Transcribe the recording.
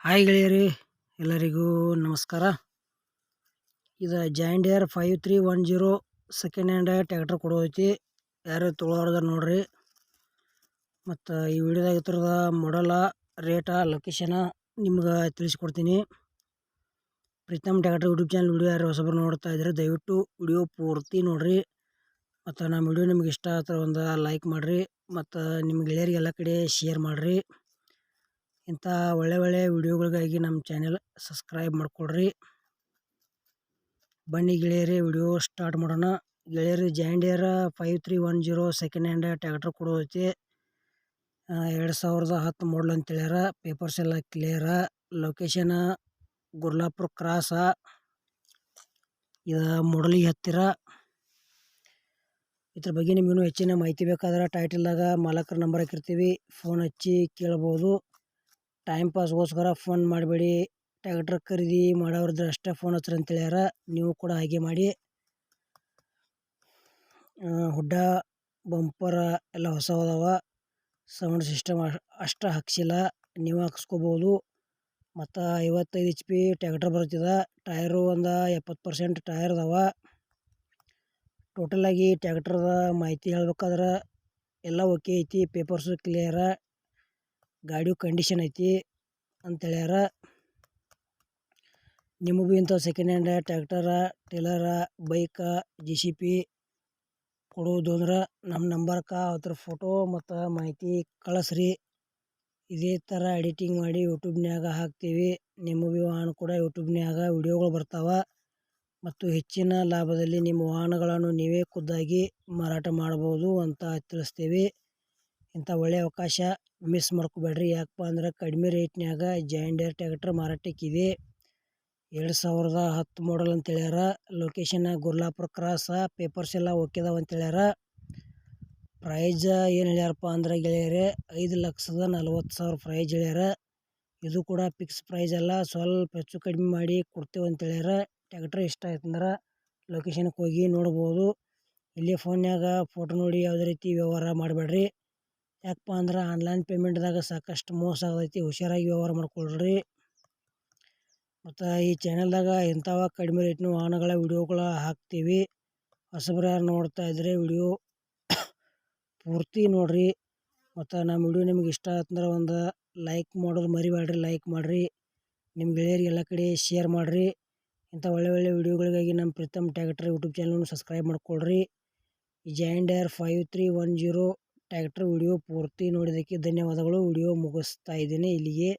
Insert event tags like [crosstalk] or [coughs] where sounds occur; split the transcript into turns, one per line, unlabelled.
Hi ಗೆಳೆಯರಿ, ಎಲ್ಲರಿಗೂ ನಮಸ್ಕಾರ. ಇದು John Deere five three one zero second hand tractor ಕೊಡೋದೈತಿ ಯಾರು ತೊಗೊಳೋರ್ದಾರ ನೋಡ್ರಿ. ಮತ್ತು ಈ ವಿಡಿಯೋದಾಗ ಇದ್ರದ ಮಾಡಲ ರೇಟ ಲೊಕೇಶನ ನಿಮ್ಗೆ ತಿಳಿಸ್ಕೊಡ್ತೀನಿ. Preetam tractor YouTube channel video ಯಾರು ಹೊಸಬ್ರು ನೋಡ್ತಾ ಇದ್ದರೆ ದಯವಿಟ್ಟು ವಿಡಿಯೋ ಪೂರ್ತಿ ನೋಡಿರಿ. ಮತ್ತು ನಮ್ಮ ವಿಡಿಯೋ ನಿಮ್ಗೆ ಇಷ್ಟ ಆದ್ರೆ ಒಂದು ಲೈಕ್ ಮಾಡಿರಿ. ಮತ್ತು ನಿಮ್ಮ ಗೆಳೆಯರಿಗೆಲ್ಲ ಕಡೆ ಶೇರ್ ಮಾಡಿರಿ. ಇಂಥ ಒಳ್ಳೆ ಒಳ್ಳೆ ವಿಡಿಯೋಗಳಿಗಾಗಿ ನಮ್ಮ ಚಾನೆಲ್ ಸಬ್ಸ್ಕ್ರೈಬ್ ಮಾಡಿಕೊಡ್ರಿ. ಬನ್ನಿ ಗೆಳೆಯರಿ, ವಿಡಿಯೋ ಸ್ಟಾರ್ಟ್ ಮಾಡೋಣ. ಗೆಳೆಯರಿ John Deere five three one zero second hand tractor ಕೊಡೋದೈತಿ ಎರಡು ಸಾವಿರದ ಹತ್ತು ಮಾಡಲ್ ಅಂತ ಹೇಳ್ಯಾರ. ಪೇಪರ್ಸ್ ಎಲ್ಲ ಕ್ಲಿಯರ ಲೊಕೇಶನ್ ಗುರ್ಲಾಪುರ ಕ್ರಾಸ ಇದು ಮೊಡಲಿಗೆ ಹತ್ತಿರ. ಇದ್ರ ಬಗ್ಗೆ ನಿಮಗೆ ಹೆಚ್ಚಿನ ಮಾಹಿತಿ ಬೇಕಾದ್ರೆ ಟೈಟಲ್ದಾಗ ಮಾಲಕರ ನಂಬರ್ ಹಾಕಿರ್ತೀವಿ. ಫೋನ್ ಹಚ್ಚಿ ಕೇಳ್ಬೋದು. ಟೈಮ್ ಪಾಸ್ಗೋಸ್ಕರ ಫೋನ್ ಮಾಡಬೇಡಿ. ಟ್ಯಾಕ್ಟ್ರ್ ಖರೀದಿ ಮಾಡೋರ್ದು ಅಷ್ಟೇ ಫೋನ್ ಹಚ್ಚ್ರಿ ಅಂತ ಹೇಳ್ಯಾರ. ನೀವು ಕೂಡ ಹಾಗೆ ಮಾಡಿ. ಹುಡ್ಡ ಬಂಪರ ಎಲ್ಲ ಹೊಸ ಅದಾವ ಸೌಂಡ್ ಸಿಸ್ಟಮ್ ಅಷ್ಟು ಹಾಕ್ಸಿಲ್ಲ. ನೀವು ಹಾಕ್ಸ್ಕೋಬೋದು. ಮತ್ತು ಐವತ್ತೈದು ಎಚ್ ಪಿ ಟ್ಯಾಕ್ಟ್ರ್ ಬರ್ತಿದೆ ಟೈರು ಒಂದು ಎಪ್ಪತ್ತು ಪರ್ಸೆಂಟ್ ಟೈರ್ ಅದಾವ. ಟೋಟಲಾಗಿ ಟ್ಯಾಕ್ಟ್ರದ ಮಾಹಿತಿ ಹೇಳ್ಬೇಕಾದ್ರೆ ಎಲ್ಲ ಓಕೆ ಐತಿ. ಪೇಪರ್ಸು ಕ್ಲಿಯರ ಗಾಡಿ ಕಂಡೀಷನ್ ಐತಿ ಅಂತ ಹೇಳ್ಯಾರ. ನಿಮಗೂ ಇಂಥ second hand tractor trailer bike G C P ಕೊಡುವುದು ಅಂದ್ರೆ ನಮ್ಮ ನಂಬರ್ಕ ಅದ್ರ ಫೋಟೋ ಮತ್ತು ಮಾಹಿತಿ ಕಳಿಸ್ರಿ. ಇದೇ ಥರ ಎಡಿಟಿಂಗ್ ಮಾಡಿ ಯೂಟ್ಯೂಬ್ನ್ಯಾಗ ಹಾಕ್ತೀವಿ. ನಿಮಗೂ ವಾಹನ ಕೂಡ ಯೂಟ್ಯೂಬ್ನ್ಯಾಗ ವಿಡಿಯೋಗಳು ಬರ್ತಾವೆ. ಮತ್ತು ಹೆಚ್ಚಿನ ಲಾಭದಲ್ಲಿ ನಿಮ್ಮ ವಾಹನಗಳನ್ನು ನೀವೇ ಖುದ್ದಾಗಿ ಮಾರಾಟ ಮಾಡ್ಬೋದು ಅಂತ ತಿಳಿಸ್ತೀವಿ. ಇಂಥ ಒಳ್ಳೆಯ ಅವಕಾಶ ಮಿಸ್ ಮಾಡ್ಕೋಬೇಡ್ರಿ. ಯಾಕಪ್ಪ ಅಂದ್ರೆ ಕಡಿಮೆ ರೇಟ್ನ್ಯಾಗ ಜಾಯಿಂಡಿಯರ್ ಟ್ಯಾಕ್ಟ್ರ್ ಮಾರಾಟಕ್ಕಿದೆ ಎರಡು ಸಾವಿರದ ಹತ್ತು ಮಾಡಲ್ ಅಂತ ಹೇಳ್ಯಾರ. ಲೊಕೇಶನ್ ಗುರ್ಲಾಪುರ ಕ್ರಾಸ ಪೇಪರ್ಸ್ ಎಲ್ಲ ಓಕೆದಾವ ಅಂತ ಹೇಳ್ಯಾರ. ಪ್ರೈಜ ಏನು ಹೇಳ್ಯಾರಪ್ಪ ಅಂದ್ರೆ ಗೆಳೆಯರೇ, ಐದು ಲಕ್ಷದ ನಲ್ವತ್ತು ಸಾವಿರ ಪ್ರೈಜ್ ಹೇಳ್ಯಾರ. ಇದು ಕೂಡ ಫಿಕ್ಸ್ ಪ್ರೈಸ್ ಅಲ್ಲ. ಸ್ವಲ್ಪ ಹೆಚ್ಚು ಕಡಿಮೆ ಮಾಡಿ ಕೊಡ್ತೇವೆ ಅಂತ ಹೇಳ್ಯಾರ. ಟ್ಯಾಕ್ಟ್ರ್ ಇಷ್ಟ ಆಯ್ತಂದ್ರೆ ಲೊಕೇಶನ್ಗೆ ಹೋಗಿ ನೋಡ್ಬೋದು. ಇಲ್ಲಿ ಫೋನ್ಯಾಗ ಫೋಟೋ ನೋಡಿ ಯಾವುದೇ ರೀತಿ ವ್ಯವಹಾರ ಮಾಡಬೇಡ್ರಿ. ಯಾಕಪ್ಪ ಅಂದ್ರೆ ಆನ್ಲೈನ್ ಪೇಮೆಂಟ್ದಾಗ ಸಾಕಷ್ಟು ಮೋಸ ಆಗೈತಿ ಹುಷಾರಾಗಿ ವ್ಯವಹಾರ ಮಾಡ್ಕೊಳ್ರಿ. ಮತ್ತು ಈ ಚಾನಲ್ದಾಗ ಇಂಥವ ಕಡಿಮೆ ರೇಟ್ನ ವಾಹನಗಳ ವಿಡಿಯೋಗಳ ಹಾಕ್ತೀವಿ. ಹೊಸಬ್ರು ಯಾರು ನೋಡ್ತಾ ಇದ್ರೆ ವಿಡಿಯೋ [coughs] ಪೂರ್ತಿ ನೋಡಿರಿ. ಮತ್ತು ನಮ್ಮ ವಿಡಿಯೋ ನಿಮ್ಗೆ ಇಷ್ಟ ಆತಂದ್ರೆ ಒಂದು ಲೈಕ್ ಮಾಡೋದು ಮರಿಬೇಡ್ರಿ ಲೈಕ್ ಮಾಡಿರಿ. ನಿಮ್ಮ ಗೆಳೆಯರಿಗೆ ಎಲ್ಲ ಕಡೆ ಶೇರ್ ಮಾಡಿರಿ. ಇಂಥ ಒಳ್ಳೆ ಒಳ್ಳೆ ವಿಡಿಯೋಗಳಿಗಾಗಿ ನಮ್ಮ ಪ್ರೀತಮ್ ಟ್ಯಾಕ್ಟ್ರ್ ಯೂಟ್ಯೂಬ್ ಚಾನಲ್ನ ಸಬ್ಸ್ಕ್ರೈಬ್ ಮಾಡ್ಕೊಳ್ರಿ. ಈ air five three one zero tractor video ಪೂರ್ತಿ ನೋಡಿದ್ದಕ್ಕೆ ಧನ್ಯವಾದಗಳು. ವಿಡಿಯೋ ಮುಗಿಸ್ತಾ ಇದ್ದೀನಿ ಇಲ್ಲಿಗೆ.